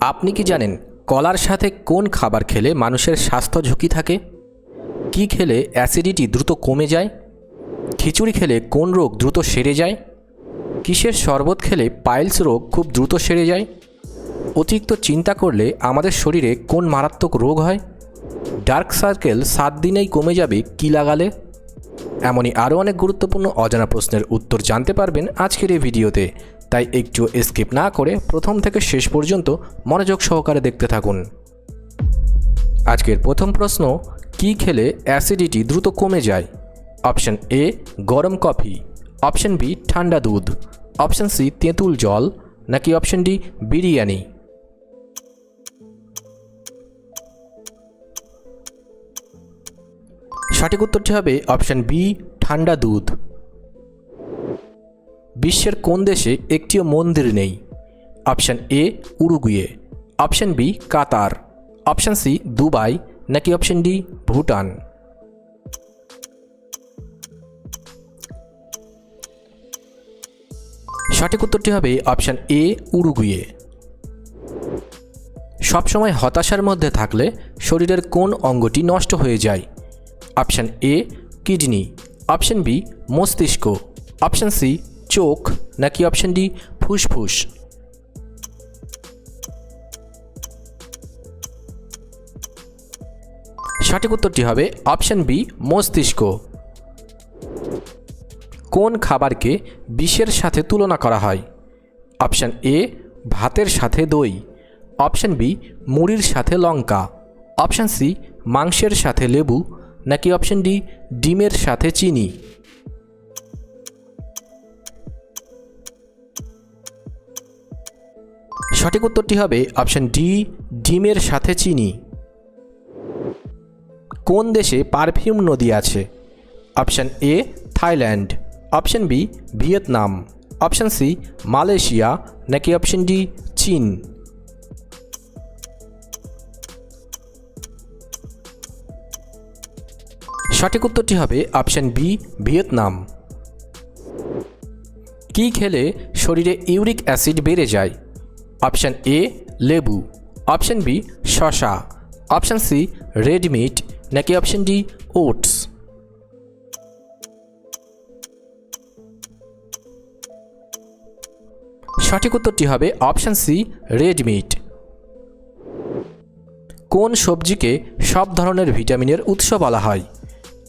আপনি কি জানেন কলার সাথে কোন খাবার খেলে মানুষের স্বাস্থ্য ঝুঁকি থাকে? কি খেলে অ্যাসিডিটি দ্রুত কমে যায়? খিচুড়ি খেলে কোন রোগ দ্রুত সেরে যায়? কিসের শরবত খেলে পাইলস রোগ খুব দ্রুত সেরে যায়? অতিরিক্ত চিন্তা করলে আমাদের শরীরে কোন মারাত্মক রোগ হয়? ডার্ক সার্কেল সাত দিনেই কমে যাবে কী লাগালে? এমনই আরও অনেক গুরুত্বপূর্ণ অজানা প্রশ্নের উত্তর জানতে পারবেন আজকের এই ভিডিওতে। তাই একটু স্কিপ না করে প্রথম থেকে শেষ পর্যন্ত মনোযোগ সহকারে দেখতে থাকুন। আজকের প্রথম প্রশ্ন, কি খেলে অ্যাসিডিটি দ্রুত কমে যায়? অপশন এ গরম কফি অপশন বি ঠান্ডা দুধ। অপশন সি তেঁতুল জল। নাকি অপশন ডি বিরিয়ানি? সঠিক উত্তরটি হবে অপশন বি ঠান্ডা দুধ। বিশ্বের কোন দেশে একটিও মন্দির নেই? Option A, Uruguay. Option B, Qatar. Option C, Dubai. নাকি অপশন ডি, ভুটান? সঠিক উত্তরটি হবে অপশন এ, উরুগুয়ে। সবসময় হতাশার মধ্যে থাকলে শরীরের কোন অঙ্গটি নষ্ট হয়ে যায়? Option A, kidney. Option B, মস্তিষ্ক। অপশন সি চোখ নাকি অপশন ডি ফুসফুস? সঠিক উত্তরটি হবে অপশন বি মস্তিষ্ক। কোন খাবারকে বিষের সাথে তুলনা করা হয়? অপশন এ ভাতের সাথে দই। অপশন বি মুড়ির সাথে লঙ্কা। অপশন সি মাংসের সাথে লেবু। নাকি অপশন ডি ডিমের সাথে চিনি? সঠিক উত্তরটি হবে অপশন ডি, ডিমের সাথে চিনি। কোন দেশে পারফিউম নদী আছে? Option A, Thailand. Option B, Vietnam. Option C, Malaysia. নাকি অপশন ডি, চীন? সঠিক উত্তরটি হবে অপশন বি, ভিয়েতনাম। কি খেলে শরীরে ইউরিক অ্যাসিড বেড়ে যায়? অপশন এ লেবু। অপশন বি শশা অপশান সি রেড মিট নাকি অপশন ডি ওটস সঠিক উত্তরটি হবে অপশন সি রেড মিট কোন সবজিকে সব ধরনের ভিটামিনের উৎস বলা হয়?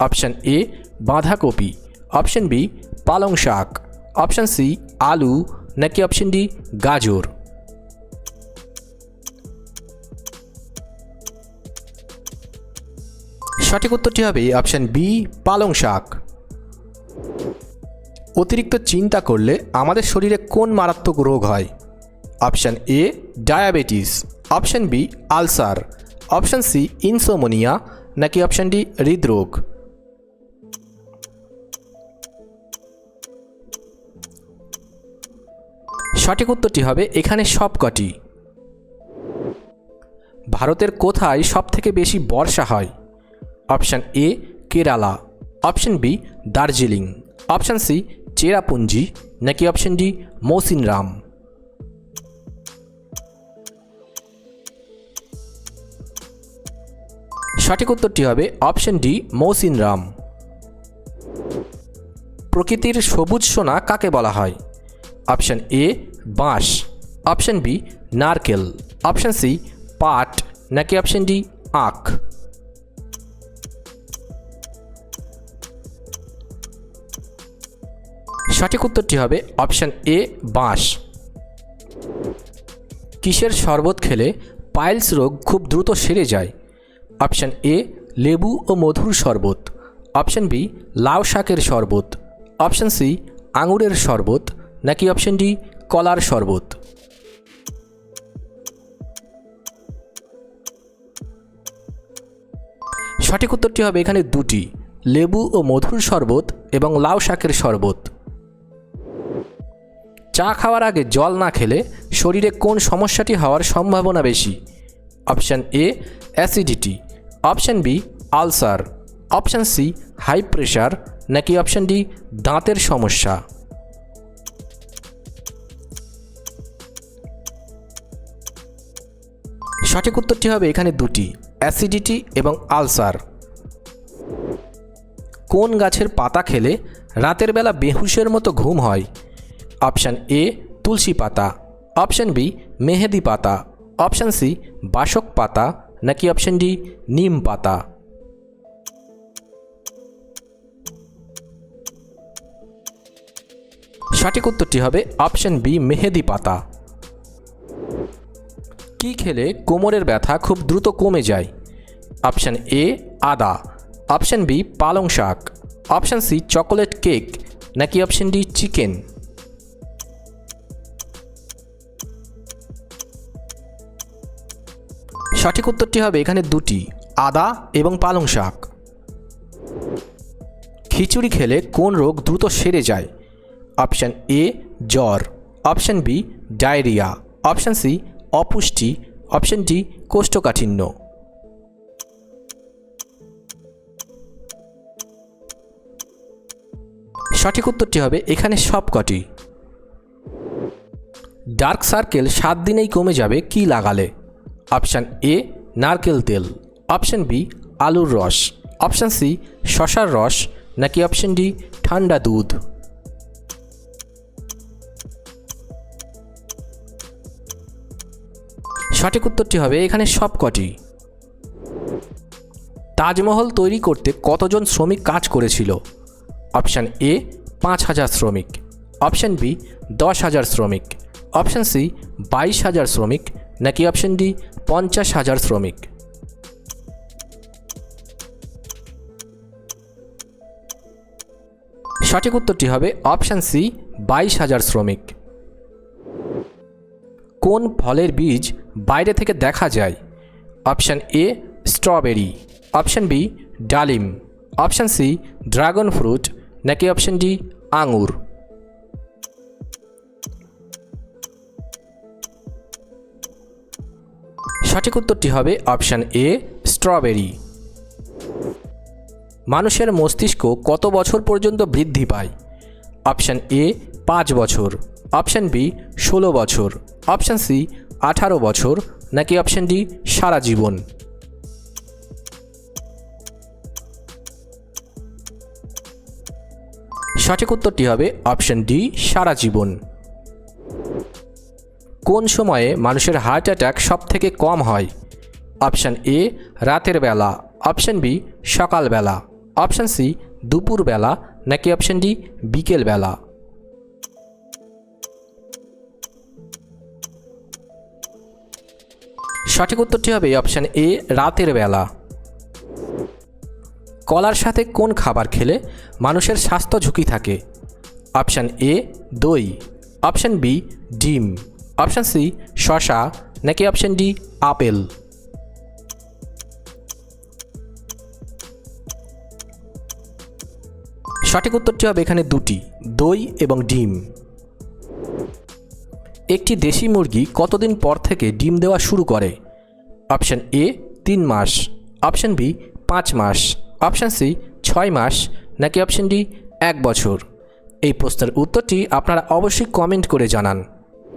অপশন এ বাঁধাকপি। অপশন বি পালং শাক। অপশন সি আলু। নাকি অপশন ডি গাজর? সঠিক উত্তরটি হবে অপশান বি, পালং শাক। অতিরিক্ত চিন্তা করলে আমাদের শরীরে কোন মারাত্মক রোগ হয়? Option A, diabetes. Option B, ulcer. Option C, insomnia. নাকি অপশান ডি, হৃদরোগ। সঠিক উত্তরটি হবে এখানে সবকটি। ভারতের কোথায় সবথেকে বেশি বর্ষা হয়? Option A, Kerala. Option B, Darjeeling. Option C, Cherrapunji. নাকি অপশান ডি মৌসিনরাম সঠিক উত্তরটি হবে অপশান ডি মৌসিনরাম প্রকৃতির সবুজ সোনা কাকে বলা হয়? অপশান এ, বাঁশ। অপশান বি, নারকেল। অপশান সি, পাট। নাকি অপশান ডি, আখ। সঠিক উত্তরটি হবে অপশান এ, বাঁশ। কিসের শরবত খেলে পাইলস রোগ খুব দ্রুত সেরে যায়? অপশান এ, লেবু ও মধুর শরবত। অপশান বি, লাউ শাকের শরবত। অপশান সি, আঙুরের শরবত। নাকি অপশান ডি, কলার শরবত? সঠিক উত্তরটি হবে এখানে দুটি, লেবু ও মধুর শরবত এবং লাউ শাকের শরবত। চা খাওয়ার আগে জল না খেলে শরীরে কোন সমস্যাটি হওয়ার সম্ভাবনা বেশি? Option A acidity option B ulcer option C high pressure নাকি অপশান ডি দাঁতের সমস্যা। সঠিক উত্তরটি হবে এখানে দুটি অ্যাসিডিটি এবং আলসার কোন গাছের পাতা খেলে রাতের বেলা বেহুশের মতো ঘুম হয়? অপশান এ তুলসী পাতা, অপশান বি মেহেদি পাতা, অপশান সি বাসক পাতা নাকি অপশান ডি নিম পাতা? সঠিক উত্তরটি হবে অপশান বি মেহেদি পাতা। কি খেলে কোমরের ব্যথা খুব দ্রুত কমে যায়? অপশান এ আদা, অপশান বি পালং শাক, অপশান সি চকোলেট কেক নাকি অপশান ডি চিকেন? সঠিক উত্তরটি হবে এখানে দুটি, আদা এবং পালং শাক। খিচুড়ি খেলে কোন রোগ দ্রুত সেরে যায়? অপশান এ, জ্বর। Option B, diarrhoea. Option C, অপুষ্টি। অপশান ডি, কোষ্ঠকাঠিন্য। সঠিক উত্তরটি হবে এখানে সবকটি। ডার্ক সার্কেল সাত দিনেই কমে যাবে, কি লাগালে? অপশান এ, নারকেল তেল। অপশান বি, আলুর রস। অপশান সি, শশার রস। নাকি অপশান ডি, ঠান্ডা দুধ। সঠিক উত্তরটি হবে এখানে সবকটি। তাজমহল তৈরি করতে কতজন শ্রমিক কাজ করেছিল? অপশান এ, পাঁচ হাজার শ্রমিক। অপশান বি, দশ হাজার শ্রমিক। অপশান সি, বাইশ হাজার শ্রমিক। নাকি অপশান ডি পঞ্চাশ হাজার শ্রমিক? সঠিক উত্তরটি হবে অপশান সি বাইশ হাজার শ্রমিক। কোন ফলের বীজ বাইরে থেকে দেখা যায়? Option A strawberry option B ডালিম। অপশান সি ড্রাগন ফ্রুট নাকি অপশান ডি আঙুর সঠিক উত্তরটি হবে অপশান এ, স্ট্রবেরি। মানুষের মস্তিষ্ক কত বছর পর্যন্ত বৃদ্ধি পায়? অপশান এ, পাঁচ বছর। অপশান বি, ষোলো বছর। অপশান সি, আঠারো বছর। নাকি অপশান ডি, সারা জীবন? সঠিক উত্তরটি হবে অপশান ডি, সারা জীবন। কোন সময়ে মানুষের হার্ট অ্যাটাক সব থেকে কম হয়? অপশান এ রাতের বেলা। অপশান বি সকালবেলা অপশান সি দুপুরবেলা নাকি অপশান ডি বিকেলবেলা সঠিক উত্তরটি হবে অপশান এ রাতের বেলা। কলার সাথে কোন খাবার খেলে মানুষের স্বাস্থ্য ঝুঁকি থাকে? অপশান এ দই। অপশান বি ডিম। অপশান সি শশা নাকি অপশান ডি আপেল সঠিক উত্তরটি হবে এখানে দুটি, দই এবং ডিম। একটি দেশি মুরগি কতদিন পর থেকে ডিম দেওয়া শুরু করে? অপশান এ তিন মাস। অপশান বি পাঁচ মাস। অপশান সি ছয় মাস। নাকি অপশান ডি এক বছর। এই প্রশ্নের উত্তরটি আপনারা অবশ্যই কমেন্ট করে জানান।